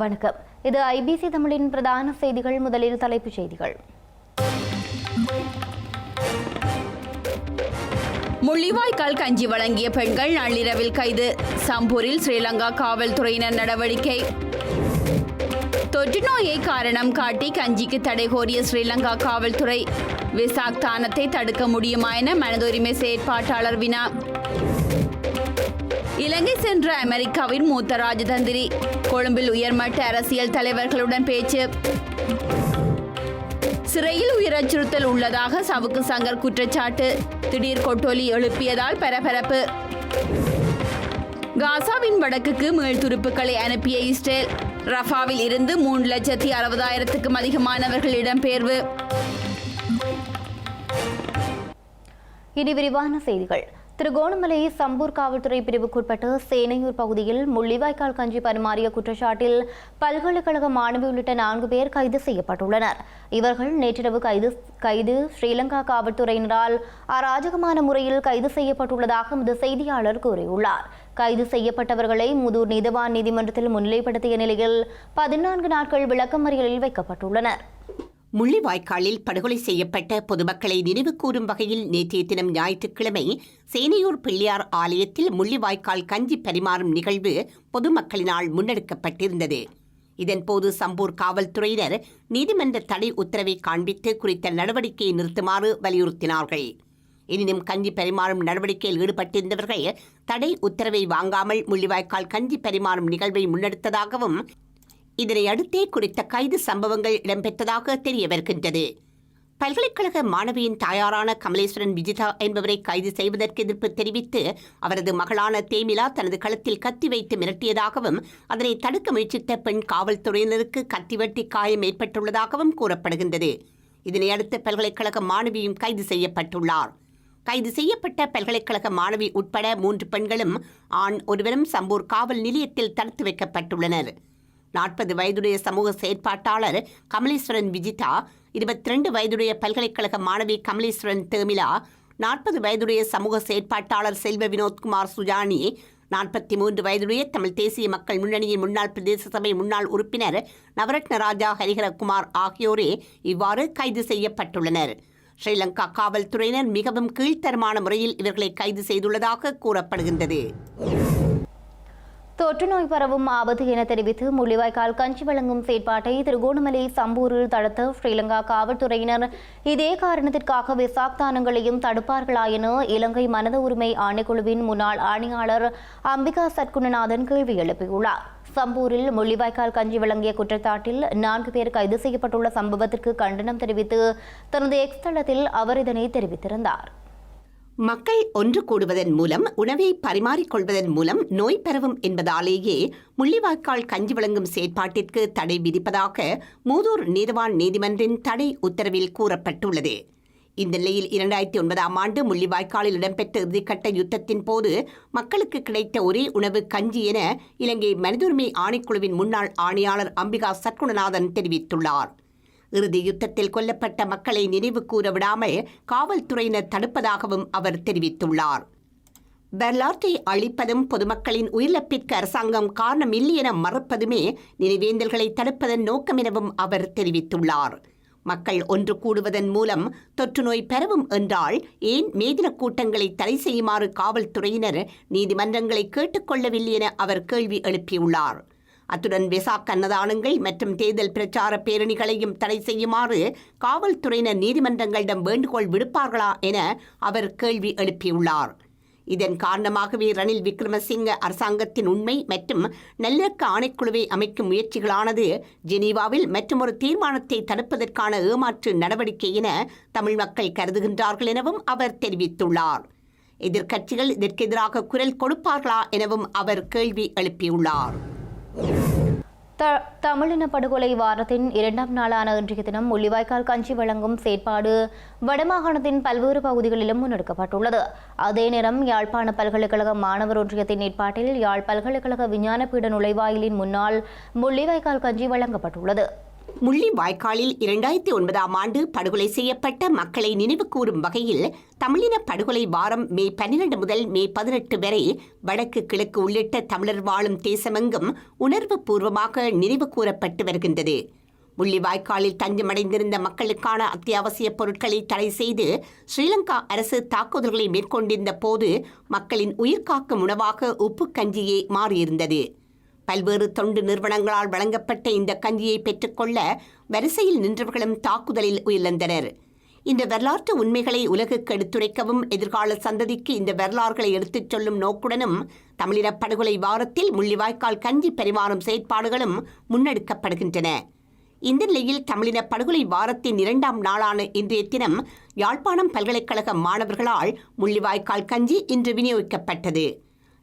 வணக்கம். இது ஐபிசி தமிழின் பிரதான செய்திகள். முதலில் தலைப்புச் செய்திகள். முள்ளிவாய்க்கால் கஞ்சி வழங்கிய பெண்கள் நள்ளிரவில் கைது. சம்பூரில் ஸ்ரீலங்கா காவல்துறையினர் நடவடிக்கை. தொற்று நோயை காரணம் காட்டி கஞ்சிக்கு தடை கோரிய ஸ்ரீலங்கா காவல்துறை. விசாக் தானத்தை தடுக்க முடியுமா என மனதுரிமை செயற்பாட்டாளர் வினா. இலங்கை சென்ற அமெரிக்காவின் மூத்த ராஜதந்திரி. கொழும்பில் உயர்மட்ட அரசியல் தலைவர்களுடன் பேச்சு. சிறையில் உயிர் அச்சுறுத்தல் உள்ளதாக சவுக்கு சங்கர் குற்றச்சாட்டு. திடீர் கொட்டொலி எழுப்பியதால் பரபரப்பு. காசாவின் வடக்குக்கு மீள்துருப்புகளை அனுப்பிய இஸ்ரேல். ரஃபாவில் இருந்து மூன்று லட்சத்தி அறுபதாயிரத்துக்கும் அதிகமானவர்கள் இடம்பெயர்வு. இனி விரிவான செய்திகள். திருகோணமலை சம்பூர் காவல்துறை பிரிவுக்குட்பட்ட சேனையூர் பகுதியில் முள்ளிவாய்க்கால் கஞ்சி பரிமாறிய குற்றச்சாட்டில் பல்கலைக்கழக மாணவி உள்ளிட்ட நான்கு பேர் கைது செய்யப்பட்டுள்ளனர். இவர்கள் நேற்றிரவு கைது கைது ஸ்ரீலங்கா காவல்துறையினரால் அராஜகமான முறையில் கைது செய்யப்பட்டுள்ளதாக எமது செய்தியாளர் கூறியுள்ளார். கைது செய்யப்பட்டவர்களை முதூர் நீதவான் நீதிமன்றத்தில் முன்னிலைப்படுத்திய நிலையில் பதினான்கு நாட்கள் விளக்கமறியலில் வைக்கப்பட்டுள்ளனர். முள்ளிவாய்க்காலில் படுகொலை செய்யப்பட்ட பொதுமக்களை நினைவு கூறும் வகையில் நேற்றைய தினம் ஞாயிற்றுக்கிழமை சேனையூர் பிள்ளையார் ஆலயத்தில் முள்ளிவாய்க்கால் கஞ்சி பரிமாறும் நிகழ்வு பொதுமக்களினால் முன்னெடுக்கப்பட்டிருந்தது. இதன்போது சம்பூர் காவல்துறையினர் நீதிமன்ற தடை உத்தரவை காண்பித்து குறித்த நடவடிக்கையை நிறுத்துமாறு வலியுறுத்தினார்கள். எனினும் கஞ்சி பரிமாறும் நடவடிக்கையில் ஈடுபட்டிருந்தவர்கள் தடை உத்தரவை வாங்காமல் முள்ளிவாய்க்கால் கஞ்சி பரிமாறும் நிகழ்வை முன்னெடுத்ததாகவும் இதனை அடுத்தே குறித்த கைது சம்பவங்கள் இடம்பெற்றதாக தெரிய வருகின்றது. பல்கலைக்கழக மாணவியின் தாயாரான கமலேஸ்வரன் விஜிதா என்பவரை கைது செய்வதற்கு எதிர்ப்பு தெரிவித்து அவரது மகளான தேமிலா தனது களத்தில் கத்தி வைத்து மிரட்டியதாகவும் அதனை தடுக்க முயற்சித்த பெண் காவல்துறையினருக்கு கத்தி வெட்டி காயம் ஏற்பட்டுள்ளதாகவும் கூறப்படுகின்றது. இதனை அடுத்து பல்கலைக்கழக மாணவியும் கைது செய்யப்பட்டுள்ளார். கைது செய்யப்பட்ட பல்கலைக்கழக மாணவி உட்பட மூன்று பெண்களும் ஆண் ஒருவரும் சம்பூர் காவல் நிலையத்தில் தடுத்து வைக்கப்பட்டுள்ளனர். நாற்பது வயதுடைய சமூக செயற்பாட்டாளர் கமலேஸ்வரன் விஜிதா இருபத்தி ரெண்டு வயதுடைய பல்கலைக்கழக மாணவி கமலேஸ்வரன் தேமிலா நாற்பது வயதுடைய சமூக செயற்பாட்டாளர் செல்வ வினோத்குமார் சுஜானி நாற்பத்தி மூன்று வயதுடைய தமிழ் தேசிய மக்கள் முன்னணியின் முன்னாள் பிரதேச சபை முன்னாள் உறுப்பினர் நவரத்ன ராஜா ஹரிஹரகுமார் ஆகியோரே இவ்வாறு கைது செய்யப்பட்டுள்ளனர். ஸ்ரீலங்கா காவல்துறையினர் மிகவும் கீழ்த்தரமான முறையில் இவர்களை கைது செய்துள்ளதாக கூறப்படுகின்றது. தொற்று நோய் பரவும் ஆபத்து என தெரிவித்து முள்ளிவாய்க்கால் கஞ்சி வழங்கும் செயற்பாட்டை திருகோணமலை சம்பூரில் தடுத்த ஸ்ரீலங்கா காவல்துறையினர் இதே காரணத்திற்காக விசாக்தானங்களையும் தடுப்பார்களா என இலங்கை மனித உரிமை ஆணைக்குழுவின் முன்னாள் ஆணையாளர் அம்பிகா சத்குணநாதன் கேள்வி எழுப்பியுள்ளார். சம்பூரில் முள்ளிவாய்க்கால் கஞ்சி வழங்கிய குற்றச்சாட்டில் நான்கு பேர் கைது செய்யப்பட்டுள்ள சம்பவத்திற்கு கண்டனம் தெரிவித்து தனது எக்ஸ் தளத்தில் அவர் இதனை தெரிவித்திருந்தார். மக்கள் ஒன்று கூடுவதன் மூலம் உணவை பரிமாறிக்கொள்வதன் மூலம் நோய் பரவும் என்பதாலேயே முள்ளிவாய்க்கால் கஞ்சி வழங்கும் செயற்பாட்டிற்கு தடை விதிப்பதாக மூதூர் நீதவான் நீதிமன்றின் தடை உத்தரவில் கூறப்பட்டுள்ளது. இந்த நிலையில் இரண்டாயிரத்தி ஒன்பதாம் ஆண்டு முள்ளிவாய்க்காலில் இடம்பெற்ற இறுதிக்கட்ட யுத்தத்தின் போது மக்களுக்கு கிடைத்த ஒரே உணவு கஞ்சி என இலங்கை மனிதுரிமை ஆணைக்குழுவின் முன்னாள் ஆணையாளர் அம்பிகா சத்குணநாதன் தெரிவித்துள்ளார். இறுதி யுத்தத்தில் கொல்லப்பட்ட மக்களை நினைவு கூற விடாமல் காவல்துறையினர் தடுப்பதாகவும் அவர் தெரிவித்துள்ளார். வரலாற்றை அழிப்பதும் பொதுமக்களின் உயிரிழப்பிற்கு அரசாங்கம் காரணம் இல்லை என மறுப்பதுமே நினைவேந்தல்களை தடுப்பதன் நோக்கம் எனவும் அவர் தெரிவித்துள்ளார். மக்கள் ஒன்று கூடுவதன் மூலம் தொற்று நோய் என்றால் ஏன் மேதின கூட்டங்களை தடை செய்யுமாறு காவல்துறையினர் நீதிமன்றங்களை கேட்டுக்கொள்ளவில்லை என அவர் கேள்வி எழுப்பியுள்ளார். அத்துடன் வெசாக் அன்னதானங்கள் மற்றும் தேர்தல் பிரச்சார பேரணிகளையும் தடை செய்யுமாறு காவல்துறையினர் நீதிமன்றங்களிடம் வேண்டுகோள் விடுப்பார்களா என அவர் கேள்வி எழுப்பியுள்ளார். இதன் காரணமாகவே ரணில் விக்ரமசிங்க அரசாங்கத்தின் உண்மை மற்றும் நல்லிணக்க ஆணைக்குழுவை அமைக்கும் முயற்சிகளானது ஜெனீவாவில் மற்றொரு தீர்மானத்தை தடுப்பதற்கான ஏமாற்று நடவடிக்கை என தமிழ் மக்கள் கருதுகின்றார்கள் எனவும் அவர் தெரிவித்துள்ளார். எதிர்க்கட்சிகள் இதற்கு எதிராக குரல் கொடுப்பார்களா எனவும் அவர் கேள்வி எழுப்பியுள்ளார். தமிழின படுகொலை வாரத்தின் இரண்டாம் நாளான இன்றைய தினம் முள்ளிவாய்க்கால் கஞ்சி வழங்கும் செயற்பாடு வடமாகாணத்தின் பல்வேறு பகுதிகளிலும் முன்னெடுக்கப்பட்டுள்ளது. அதே நேரம் யாழ்ப்பாண பல்கலைக்கழக மாணவர் ஒன்றியத்தின் ஏற்பாட்டில் யாழ் பல்கலைக்கழக விஞ்ஞான பீட நுழைவாயிலின் முன்னால் முள்ளிவாய்க்கால் கஞ்சி வழங்கப்பட்டுள்ளது. முள்ளி வாய்க்காலில் இரண்டாயிரத்தி ஒன்பதாம் ஆண்டு படுகொலை செய்யப்பட்ட மக்களை நினைவு கூறும் வகையில் தமிழின படுகொலை வாரம் மே பன்னிரண்டு முதல் மே பதினெட்டு வரை வடக்கு கிழக்கு உள்ளிட்ட தமிழர் வாழும் தேசமெங்கும் உணர்வு பூர்வமாக நினைவு கூறப்பட்டு வருகின்றது. முள்ளிவாய்க்காலில் தஞ்சமடைந்திருந்த மக்களுக்கான அத்தியாவசிய பொருட்களை தடை செய்து ஸ்ரீலங்கா அரசு தாக்குதல்களை மேற்கொண்டிருந்த போது மக்களின் உயிர்காக்கும் உணவாக உப்பு கஞ்சியே மாறியிருந்தது. பல்வேறு தொண்டு நிறுவனங்களால் வழங்கப்பட்ட இந்த கஞ்சியை பெற்றுக்கொள்ள வரிசையில் நின்றவர்களும் தாக்குதலில் உயிரிழந்தனர். இந்த வரலாற்று உண்மைகளை உலகுக்கு எடுத்துரைக்கவும் எதிர்கால சந்ததிக்கு இந்த வரலாறுகளை எடுத்துச் சொல்லும் நோக்குடனும் தமிழின படுகொலை வாரத்தில் முள்ளிவாய்க்கால் கஞ்சி பரிமாறும் செயற்பாடுகளும் முன்னெடுக்கப்படுகின்றன. இந்த நிலையில் தமிழின படுகொலை வாரத்தின் இரண்டாம் நாளான இன்றைய தினம் யாழ்ப்பாணம் பல்கலைக்கழக மாணவர்களால் முள்ளிவாய்க்கால் கஞ்சி இன்று விநியோகிக்கப்பட்டது.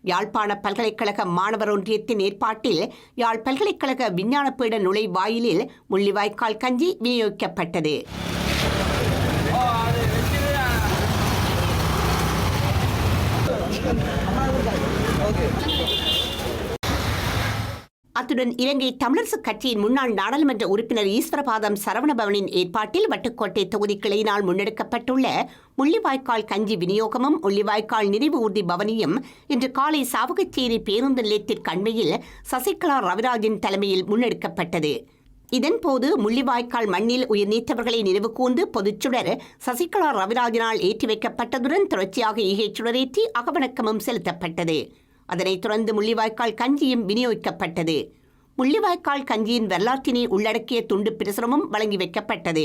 யாழ்ப்பாண பல்கலைக்கழக மாணவர் ஒன்றியத்தின் ஏற்பாட்டில் யாழ் பல்கலைக்கழக விஞ்ஞான பீட நுழைவாயிலில் முள்ளிவாய்க்கால் கஞ்சி விநியோகிக்கப்பட்டது. அத்துடன் இலங்கை தமிழரசுக் கட்சியின் முன்னாள் நாடாளுமன்ற உறுப்பினர் ஈஸ்வரபாதம் சரவணபவனின் ஏற்பாட்டில் வட்டுக்கோட்டை தொகுதி கிளையினால் முன்னெடுக்கப்பட்டுள்ள முள்ளிவாய்க்கால் கஞ்சி விநியோகமும் முள்ளிவாய்க்கால் நினைவு ஊர்தி பவனியும் இன்று காலை சாவகச்சேரி பேருந்து நிலையத்திற்கு அண்மையில் சசிகலா ரவிராஜின் தலைமையில் முன்னெடுக்கப்பட்டது. இதன்போது முள்ளிவாய்க்கால் மண்ணில் உயிர் நீத்தவர்களை நினைவு கூர்ந்து பொதுச்சுடர் சசிகலா ரவிராஜினால் ஏற்றி வைக்கப்பட்டதுடன் தொடர்ச்சியாக ஈகை சுடரேற்றி அகவணக்கமும் செலுத்தப்பட்டது. அதனைத் தொடர்ந்து முள்ளிவாய்க்கால் கஞ்சியும் விநியோகிக்கப்பட்டது. முள்ளிவாய்க்கால் கஞ்சியின் வரலாற்றினை உள்ளடக்கிய துண்டு பிரசுரமும் வழங்கி வைக்கப்பட்டது.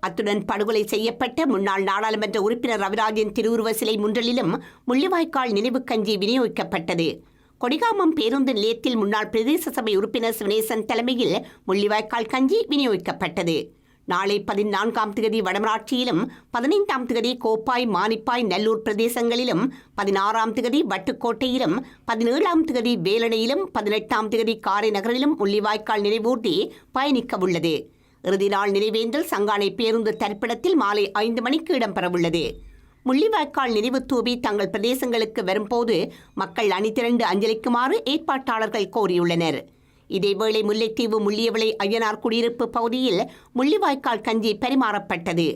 அத்துடன் படுகொலை செய்யப்பட்ட முன்னாள் நாடாளுமன்ற உறுப்பினர் ரவிராஜின் திருவுருவ சிலை முன்றலிலும் முள்ளிவாய்க்கால் நினைவு கஞ்சி விநியோகிக்கப்பட்டது. கொடிகாமம் பேருந்து நிலையத்தில் முன்னாள் பிரதேச சபை உறுப்பினர் சிவனேசன் தலைமையில் முள்ளிவாய்க்கால் கஞ்சி விநியோகிக்கப்பட்டது. நாளை பதினான்காம் திகதி வடமராட்சியிலும் பதினைந்தாம் திகதி கோப்பாய் மானிப்பாய் நல்லூர் பிரதேசங்களிலும் பதினாறாம் திகதி வட்டுக்கோட்டையிலும் பதினேழாம் திகதி வேலணையிலும் பதினெட்டாம் திகதி காரைநகரிலும் முள்ளிவாய்க்கால் நினைவூர்த்தி பயணிக்க உள்ளது இறுதி நாள் நினைவேந்தல் சங்கானை பேருந்து தரிப்பிடத்தில் மாலை ஐந்து மணிக்கு இடம்பெறவுள்ளது. முள்ளிவாய்க்கால் நினைவு தூவி தங்கள் பிரதேசங்களுக்கு வரும்போது மக்கள் அணிதிரண்டு அஞ்சலிக்குமாறு ஏற்பாட்டாளர்கள் கோரியுள்ளனர். இதேவேளை முல்லைத்தீவு முள்ளியவளை அய்யனார் குடியிருப்பு பகுதியில் முள்ளிவாய்க்கால் கஞ்சி பரிமாறப்பட்டது.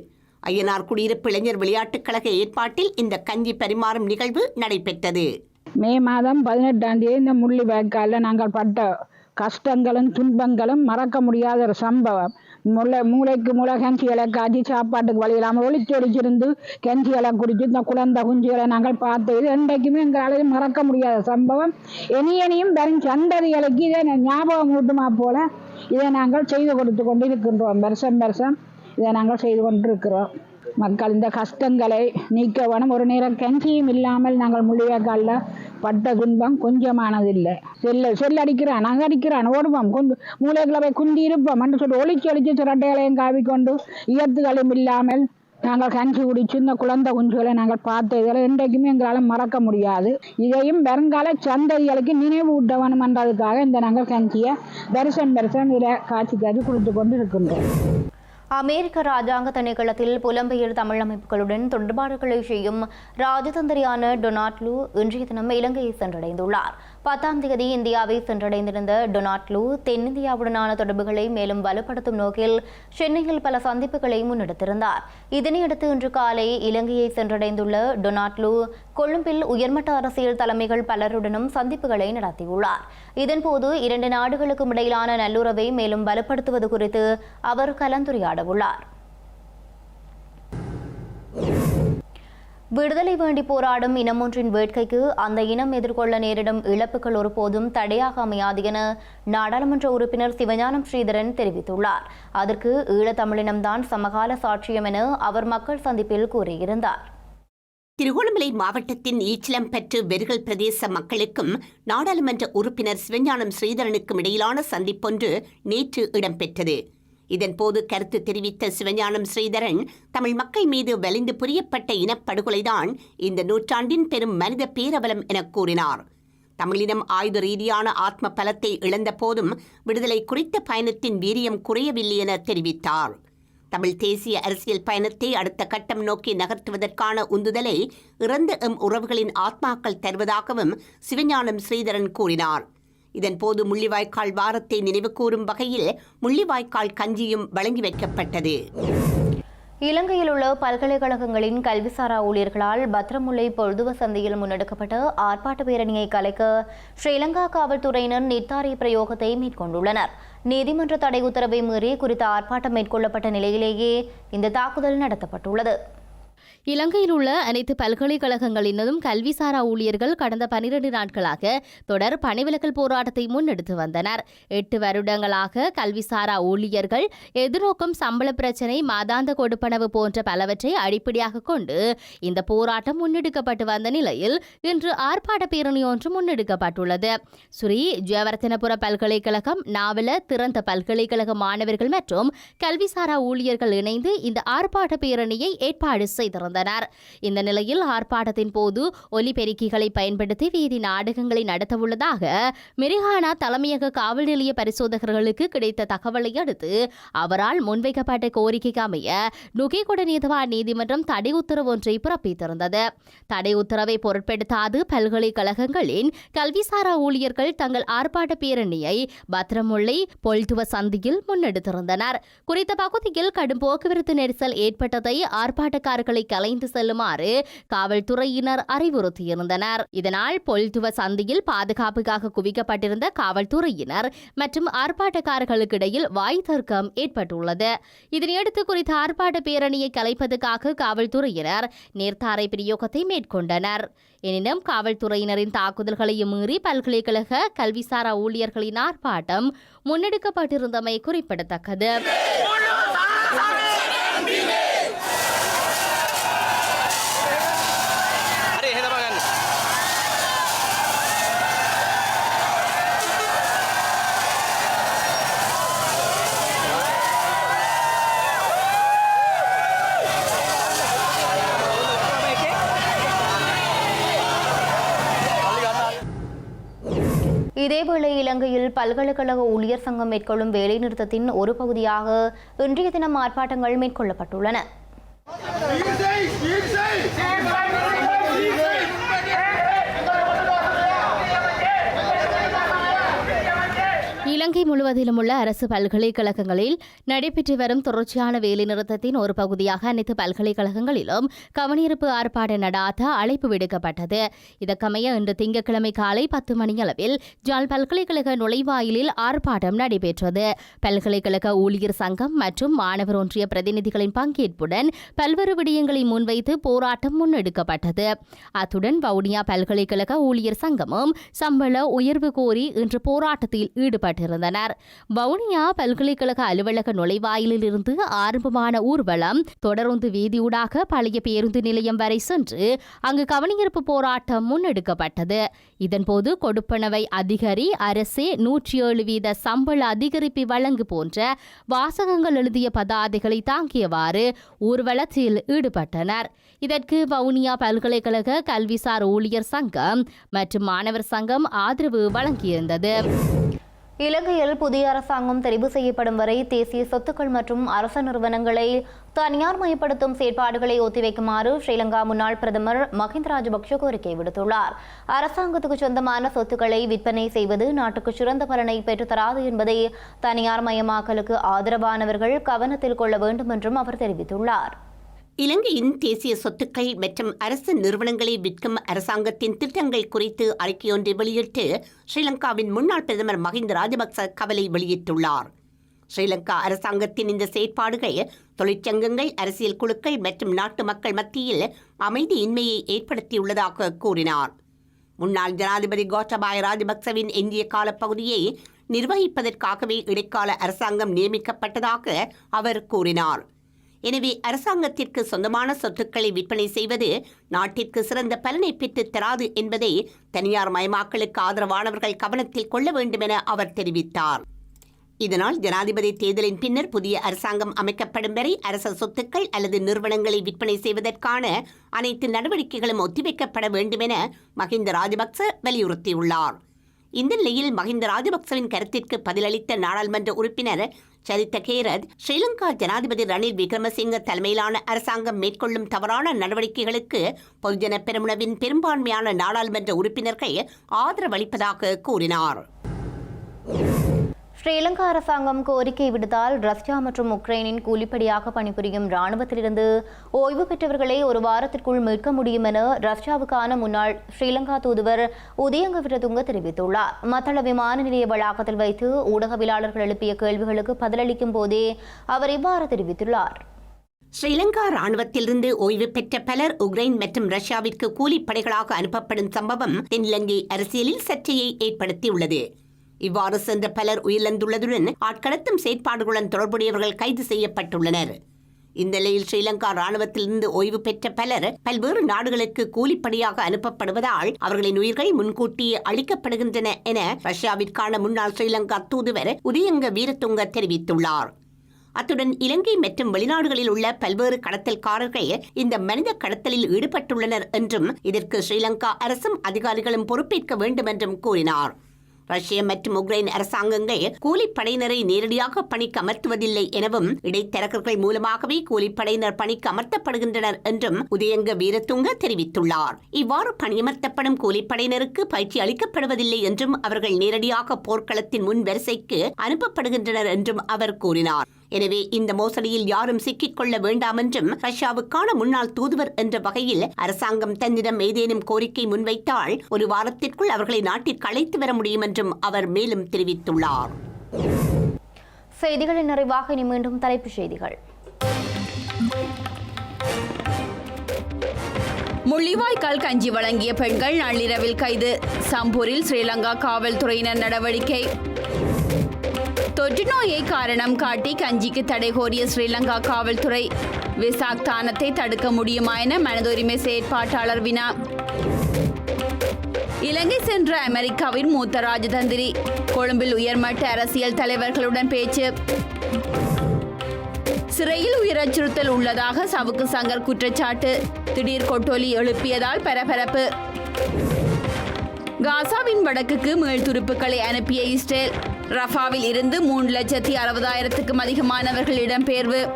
அய்யனார் குடியிருப்பு இளைஞர் விளையாட்டுக் கழக ஏற்பாட்டில் இந்த கஞ்சி பரிமாறும் நிகழ்வு நடைபெற்றது. மே மாதம் பதினெட்டாம் தேதி இந்த முள்ளிவாய்க்காலில் நாங்கள் பட்ட கஷ்டங்களும் துன்பங்களும் மறக்க முடியாத ஒரு சம்பவம். முளை மூளைக்கு முளை கஞ்சிகளை காய்ச்சி சாப்பாட்டுக்கு வழி இல்லாமல் ஒளிச்சொடிச்சிருந்து கஞ்சிகளை குடிச்சு இந்த குழந்தை குஞ்சுகளை நாங்கள் பார்த்தது என்றைக்குமே எங்களால் மறக்க முடியாத சம்பவம். இனி இனியும் வரும் சந்ததிகளுக்கு இதை ஞாபகம் ஊட்டுமா போல இதை நாங்கள் செய்து கொடுத்து கொண்டு இருக்கின்றோம் வருஷம் வருஷம் இதை நாங்கள் செய்து கொண்டிருக்கிறோம். மக்கள் இந்த கஷ்டங்களை நீக்க வேணும். ஒரு நேரம் கஞ்சியும் இல்லாமல் நாங்கள் முள்ளிவாய்க்காலில் பட்ட துன்பம் கொஞ்சமானதில்லை. செல்ல செல் அடிக்கிறான் நாங்கள் அடிக்கிறான் ஓடுவோம் கொண்டு மூளைகளை போய் குந்தி இருப்போம் என்று சொல்லி ஒளிச்சு ஒளிச்சு சிரட்டைகளையும் காவிக்கொண்டு இயத்துகளும் இல்லாமல் நாங்கள் கஞ்சி குடிச்சு இந்த குழந்தை குஞ்சுகளை நாங்கள் பார்த்த இதெல்லாம் என்றைக்குமே எங்களால் மறக்க முடியாது. இதையும் வருங்கால சந்ததிகளுக்கு நினைவூட்ட ஊட்டவனும் என்றதுக்காக இந்த நாங்கள் கஞ்சியை தரிசன் தரிசனம் இதில் காய்ச்சி காய்ச்சி கொடுத்து கொண்டு இருக்கின்றோம் அமெரிக்க ராஜாங்க திணைக்களத்தில் புலம்பெயர் தமிழ் அமைப்புகளுடன் தொடர்பாடுகளை செய்யும் ராஜதந்திரியான டொனால்ட் லூ இன்றைய தினம் இலங்கையை சென்றடைந்துள்ளார். பத்தாம் தேதி இந்தியாவை சென்றடைந்திருந்த டொனால்ட் லூ தென்னிந்தியாவுடனான தொடர்புகளை மேலும் வலுப்படுத்தும் நோக்கில் சென்னையில் பல சந்திப்புகளை முன்னெடுத்திருந்தார். இதனையடுத்து இன்று காலை இலங்கையை சென்றடைந்துள்ள டொனால்ட் லூ கொழும்பில் உயர்மட்ட அரசியல் தலைமைகள் பலருடனும் சந்திப்புகளை நடத்தியுள்ளார். இதன்போது இரண்டு நாடுகளுக்கும் இடையிலான நல்லுறவை மேலும் வலுப்படுத்துவது குறித்து அவர் கலந்துரையாடவுள்ளார். விடுதலை வேண்டி போராடும் இனமொன்றின் வேட்கைக்கு அந்த இனம் எதிர்கொள்ள நேரிடும் இழப்புகள் ஒருபோதும் தடையாக அமையாது என நாடாளுமன்ற உறுப்பினர் சிவஞானம் ஸ்ரீதரன் தெரிவித்துள்ளார். அதற்கு ஈழத்தமிழினம்தான் சமகால சாட்சியம் என அவர் மக்கள் சந்திப்பில் கூறியிருந்தார். திருகோணமலை மாவட்டத்தின் ஈச்சலம்பற்று வெறுகல் பிரதேச மக்களுக்கும் நாடாளுமன்ற உறுப்பினர் சிவஞானம் ஸ்ரீதரனுக்கும் இடையிலான சந்திப்பொன்று நேற்று இடம்பெற்றது. இதன்போது கருத்து தெரிவித்த சிவஞானம் ஸ்ரீதரன் தமிழ் மக்கள் மீது வலிந்து புரியப்பட்ட இனப்படுகொலைதான் இந்த நூற்றாண்டின் பெரும் மனித பேரவலம் என கூறினார். தமிழினம் ஆயுத ரீதியான ஆத்ம பலத்தை இழந்த போதும் விடுதலை குறித்த பயணத்தின் வீரியம் குறையவில்லை என தெரிவித்தார். தமிழ் தேசிய அரசியல் பயணத்தை அடுத்த கட்டம் நோக்கி நகர்த்துவதற்கான உந்துதலை இறந்த எம் உறவுகளின் ஆத்மாக்கள் தருவதாகவும் சிவஞானம் ஸ்ரீதரன் கூறினார். இதன்போது முள்ளிவாய்க்கால் வாரத்தை நினைவுகூரும் வகையில் முள்ளிவாய்க்கால் கஞ்சியும் வழங்கி வைக்கப்பட்டது. இலங்கையில் உள்ள பல்கலைக்கழகங்களின் கல்விசாரா ஊழியர்களால் பத்ரமுல்லை பொழுதுவ சந்தையில் முன்னெடுக்கப்பட்ட ஆர்ப்பாட்ட பேரணியை கலைக்க ஸ்ரீலங்கா காவல்துறையினர் நித்தாரி பிரயோகத்தை மேற்கொண்டுள்ளனர். நீதிமன்ற தடை உத்தரவை மீறி குறித்த ஆர்ப்பாட்டம் மேற்கொள்ளப்பட்ட நிலையிலேயே இந்த தாக்குதல் நடத்தப்பட்டுள்ளது. இலங்கையில் உள்ள அனைத்து பல்கலைக்கழகங்களினதும் கல்விசாரா ஊழியர்கள் கடந்த பனிரெண்டு நாட்களாக தொடர் பணிவிலக்கல் போராட்டத்தை முன்னெடுத்து வந்தனர். எட்டு வருடங்களாக கல்விசாரா ஊழியர்கள் எதிர்நோக்கும் சம்பள பிரச்சினை மாதாந்த கொடுப்பனவு போன்ற பலவற்றை அடிப்படையாக கொண்டு இந்த போராட்டம் முன்னெடுக்கப்பட்டு வந்த நிலையில் இன்று ஆர்ப்பாட்ட பேரணி ஒன்று முன்னெடுக்கப்பட்டுள்ளது. ஸ்ரீ ஜெயவர்த்தனபுர பல்கலைக்கழகம் நாவல திறந்த பல்கலைக்கழக மாணவர்கள் மற்றும் கல்விசாரா ஊழியர்கள் இணைந்து இந்த ஆர்ப்பாட்ட பேரணியை ஏற்பாடு செய்திருந்தனர். இந்த நிலையில் ஆர்ப்பாட்டத்தின் போது ஒலிபெருக்கிகளை பயன்படுத்தி வீதி நாடகங்களை நடத்தவுள்ளதாக மிரிஹானா தலைமையக காவல் நிலைய பரிசோதகர்களுக்கு கிடைத்த தகவலை அடுத்து அவரால் முன்வைக்கப்பட்ட கோரிக்கைக்கு அமைய நுகேகுட நீதவான் நீதிமன்றம் தடை உத்தரவு ஒன்றை பிறப்பித்திருந்தது. தடை உத்தரவை பொருட்படுத்தாது பல்கலைக்கழகங்களின் கல்விசாரா ஊழியர்கள் தங்கள் ஆர்ப்பாட்ட பேரணியை பத்திரமுல்லை பொல்துவ சந்தியில் முன்னெடுத்திருந்தனர். குறித்த பகுதியில் கடும் போக்குவரத்து நெரிசல் ஏற்பட்டதை ஆர்ப்பாட்டக்காரர்களை கலைந்து செல்லுமாறு காவல்துறையினர் அறிவுறுத்தியிருந்தனர். இதனால் பொல்துவ சந்தியில் பாதுகாப்புக்காக குவிக்கப்பட்டிருந்த காவல்துறையினர் மற்றும் ஆர்ப்பாட்டக்காரர்களுக்கு இடையில் வாய் தர்க்கம் ஏற்பட்டுள்ளது. இதனையடுத்து குறித்த ஆர்ப்பாட்ட பேரணியை கலைப்பதற்காக காவல்துறையினர் நேர்த்தாரை பிரயோகத்தை மேற்கொண்டனர். எனினும் காவல்துறையினரின் தாக்குதல்களையும் மீறி பல்கலைக்கழக கல்விசாரா ஊழியர்களின் ஆர்ப்பாட்டம் முன்னெடுக்கப்பட்டிருந்தமை குறிப்பிடத்தக்கது. இதேவேளை இலங்கையில் பல்கலைக்கழக ஊழியர் சங்கம் மேற்கொள்ளும் வேலைநிறுத்தத்தின் ஒரு பகுதியாக இன்றைய தினம் ஆர்ப்பாட்டங்கள் மேற்கொள்ளப்பட்டுள்ளன. இலங்கை முழுவதிலும் உள்ள அரசு பல்கலைக்கழகங்களில் நடைபெற்று வரும் தொடர்ச்சியான வேலைநிறுத்தத்தின் ஒரு பகுதியாக அனைத்து பல்கலைக்கழகங்களிலும் கவனியிருப்பு ஆர்ப்பாட்ட நடாத்த அழைப்பு விடுக்கப்பட்டது. இதற்கமைய இன்று திங்கட்கிழமை காலை பத்து மணியளவில் ஜால் பல்கலைக்கழக நுழைவாயிலில் ஆர்ப்பாட்டம் நடைபெற்றது. பல்கலைக்கழக ஊழியர் சங்கம் மற்றும் மாணவர் ஒன்றிய பிரதிநிதிகளின் பங்கேற்புடன் பல்வேறு விடயங்களை முன்வைத்து போராட்டம் முன்னெடுக்கப்பட்டது. அத்துடன் வவுனியா பல்கலைக்கழக ஊழியர் சங்கமும் சம்பள உயர்வு கோரி இன்று போராட்டத்தில் இருந்தனர். வவுனியா பல்கலைக்கழக அலுவலக நுழைவாயிலில் இருந்து ஆரம்பமான ஊர்வலம் தொடர்ந்து வீதியூடாக பழைய பேருந்து நிலையம் வரை சென்று அங்கு கவனியிருப்பு போராட்டம் முன்னெடுக்கப்பட்டது. இதன்போது கொடுப்பனவை அதிகரி அரசே நூற்றி ஏழு வீத சம்பள அதிகரிப்பு வழங்கு போன்ற வாசகங்கள் எழுதிய பதாதைகளை தாங்கியவாறு ஊர்வலத்தில் ஈடுபட்டனர். இதற்கு வவுனியா பல்கலைக்கழக கல்விசார் ஊழியர் சங்கம் மற்றும் மாணவர் சங்கம் ஆதரவு வழங்கியிருந்தது. இலங்கையில் புதிய அரசாங்கம் தெரிவு செய்யப்படும் வரை தேசிய சொத்துக்கள் மற்றும் அரச நிறுவனங்களை தனியார் மயப்படுத்தும் செயற்பாடுகளை ஒத்திவைக்குமாறு ஸ்ரீலங்கா முன்னாள் பிரதமர் மஹிந்த ராஜபக்ஷ கோரிக்கை விடுத்துள்ளார். அரசாங்கத்துக்கு சொந்தமான சொத்துக்களை விற்பனை செய்வது நாட்டுக்கு சிறந்த பலனை பெற்றுத்தராது என்பதை தனியார் மயமாக்கலுக்கு ஆதரவானவர்கள் கவனத்தில் கொள்ள வேண்டும் என்றும் அவர் தெரிவித்துள்ளார். இலங்கையின் தேசிய சொத்துக்கள் மற்றும் அரசு நிறுவனங்களை விற்கும் அரசாங்கத்தின் திட்டங்கள் குறித்து அறிக்கையொன்றை வெளியிட்டு ஸ்ரீலங்காவின் முன்னாள் பிரதமர் மஹிந்த ராஜபக்ச கவலை வெளியிட்டுள்ளார். ஸ்ரீலங்கா அரசாங்கத்தின் இந்த செயற்பாடுகள் தொழிற்சங்கங்கள் அரசியல் குழுக்கள் மற்றும் நாட்டு மக்கள் மத்தியில் அமைதியின்மையை ஏற்படுத்தியுள்ளதாக கூறினார். முன்னாள் ஜனாதிபதி கோட்டபாய ராஜபக்சவின் எஞ்சிய காலப்பகுதியை நிர்வகிப்பதற்காகவே இடைக்கால அரசாங்கம் நியமிக்கப்பட்டதாக அவர் கூறினார். எனவே அரசாங்கத்திற்கு சொந்தமான சொத்துக்களை விற்பனை செய்வது நாட்டிற்கு சிறந்த பலனை பெற்றுத் தராது என்பதை தனியார் மயமாக்கலுக்கு ஆதரவானவர்கள் கவனத்தில் கொள்ள வேண்டும் என அவர் தெரிவித்தார். இதனால் ஜனாதிபதி தேர்தலின் பின்னர் புதிய அரசாங்கம் அமைக்கப்படும் வரை அரச சொத்துக்கள் அல்லது நிறுவனங்களை விற்பனை செய்வதற்கான அனைத்து நடவடிக்கைகளும் ஒத்திவைக்கப்பட வேண்டும் என மஹிந்த ராஜபக்ச வலியுறுத்தியுள்ளார். இந்த நிலையில் மஹிந்த ராஜபக்சவின் கருத்திற்கு பதிலளித்த நாடாளுமன்ற உறுப்பினர் சரித்த கேரத் ஸ்ரீலங்கா ஜனாதிபதி ரணில் விக்ரமசிங்க தலைமையிலான அரசாங்கம் மேற்கொள்ளும் தவறான நடவடிக்கைகளுக்கு பொதுஜன பெருமுனவின் பெரும்பான்மையான நாடாளுமன்ற உறுப்பினர்கள் ஆதரவளிப்பதாக கூறினார். ஸ்ரீலங்கா அரசாங்கம் கோரிக்கை விடுத்தால் ரஷ்யா மற்றும் உக்ரைனின் கூலிப்படியாக பணிபுரியும் ராணுவத்திலிருந்து ஓய்வு பெற்றவர்களை ஒரு வாரத்திற்குள் மீட்க முடியும் என ரஷ்யாவுக்கான முன்னாள் ஸ்ரீலங்கா தூதுவர் உதயங்க விரதுங்க தெரிவித்துள்ளார். மத்தள விமான நிலைய வளாகத்தில் வைத்து ஊடகவியலாளர்கள் எழுப்பிய கேள்விகளுக்கு பதிலளிக்கும் போதே அவர் இவ்வாறு தெரிவித்துள்ளார். ஸ்ரீலங்கா ராணுவத்திலிருந்து ஓய்வு பெற்ற பலர் உக்ரைன் மற்றும் ரஷ்யாவிற்கு கூலிப்படைகளாக அனுப்பப்படும் சம்பவம் தென்னிலங்கை அரசியலில் சர்ச்சையை ஏற்படுத்தியுள்ளது. இவ்வாறு சென்ற பலர் உயிரிழந்துள்ளதுடன் ஆட்கடத்தும் செயற்பாடுகளுடன் தொடர்புடையவர்கள் கைது செய்யப்பட்டுள்ளனர். இந்த நிலையில் ஸ்ரீலங்கா ராணுவத்திலிருந்து ஓய்வு பெற்ற பலர் பல்வேறு நாடுகளுக்கு கூலிப்பணியாக அனுப்பப்படுவதால் அவர்களின் உயிர்கள் முன்கூட்டியே அளிக்கப்படுகின்றன என ரஷ்யாவிற்கான முன்னாள் ஸ்ரீலங்கா தூதுவர் உதயங்க வீரத்துங்க தெரிவித்துள்ளார். அத்துடன் இலங்கை மற்றும் வெளிநாடுகளில் உள்ள பல்வேறு கடத்தல்காரர்கள் இந்த மனித கடத்தலில் ஈடுபட்டுள்ளனர் என்றும் இதற்கு ஸ்ரீலங்கா அரசும் அதிகாரிகளும் பொறுப்பேற்க வேண்டும் என்றும் கூறினார். ரஷ்ய மற்றும் உக்ரைன் அரசாங்கங்கள் கூலிப்படையினரை நேரடியாக பணிக்கு அமர்த்துவதில்லை எனவும் இடைத்தரகர்கள் மூலமாகவே கூலிப்படையினர் பணிக்கு அமர்த்தப்படுகின்றனர் என்றும் உதயங்க வீரத்துங்க தெரிவித்துள்ளார். இவ்வாறு பணியமர்த்தப்படும் கூலிப்படையினருக்கு பயிற்சி அளிக்கப்படுவதில்லை என்றும் அவர்கள் நேரடியாக போர்க்களத்தின் முன் வரிசைக்கு அனுப்பப்படுகின்றனர் என்றும் அவர் கூறினார். எனவே இந்த மோசடியில் யாரும் சிக்கிக் கொள்ள வேண்டாம் என்றும் ரஷ்யாவுக்கான முன்னாள் தூதுவர் என்ற வகையில் அரசாங்கம் தன்னிடம் ஏதேனும் கோரிக்கை முன்வைத்தால் ஒரு வாரத்திற்குள் அவர்களை நாட்டிற்கு அழைத்து வர முடியும் என்றும் அவர் மேலும் தெரிவித்துள்ளார். செய்திகளின் நிறைவாக இனி மீண்டும் தலைப்புச் செய்திகள். முள்ளிவாய்க்கால் கஞ்சி வழங்கிய பெண்கள் நள்ளிரவில் கைது. சம்பூரில் ஸ்ரீலங்கா காவல்துறையினர் நடவடிக்கை. தொற்று நோயை காரணம் காட்டி கஞ்சிக்கு தடை கோரிய ஸ்ரீலங்கா காவல்துறை. விசாக் தானத்தை தடுக்க முடியுமா என மனதுரிமை செயற்பாட்டாளர் வினா. இலங்கை சென்ற அமெரிக்காவின் மூத்த ராஜதந்திரி. கொழும்பில் உயர்மட்ட அரசியல் தலைவர்களுடன் பேச்சு. சிறையில் உயிர் அச்சுறுத்தல் உள்ளதாக சவுக்கு சங்கர் குற்றச்சாட்டு. திடீர் கொட்டொலி எழுப்பியதால் பரபரப்பு. காசாவின் வடக்குக்கு மேல்துருப்புகளை அனுப்பிய இஸ்ரேல். ரஃபாவில் இருந்து மூன்று லட்சத்தி அறுபதாயிரத்துக்கும் அதிகமானவர்கள் இடம்பெயர்வு.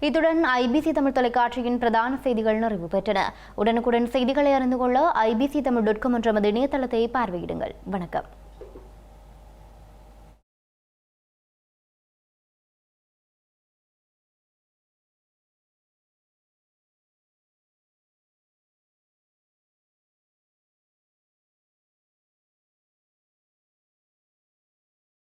இத்துடன் ஐபிசி தமிழ் தொலைக்காட்சியின் பிரதான செய்திகள் நிறைவு பெற்றன. உடனுக்குடன் செய்திகளை அறிந்து கொள்ள ஐபிசி தமிழ் டாட் காம் என்ற இணையதளத்தை பார்வையிடுங்கள். வணக்கம்.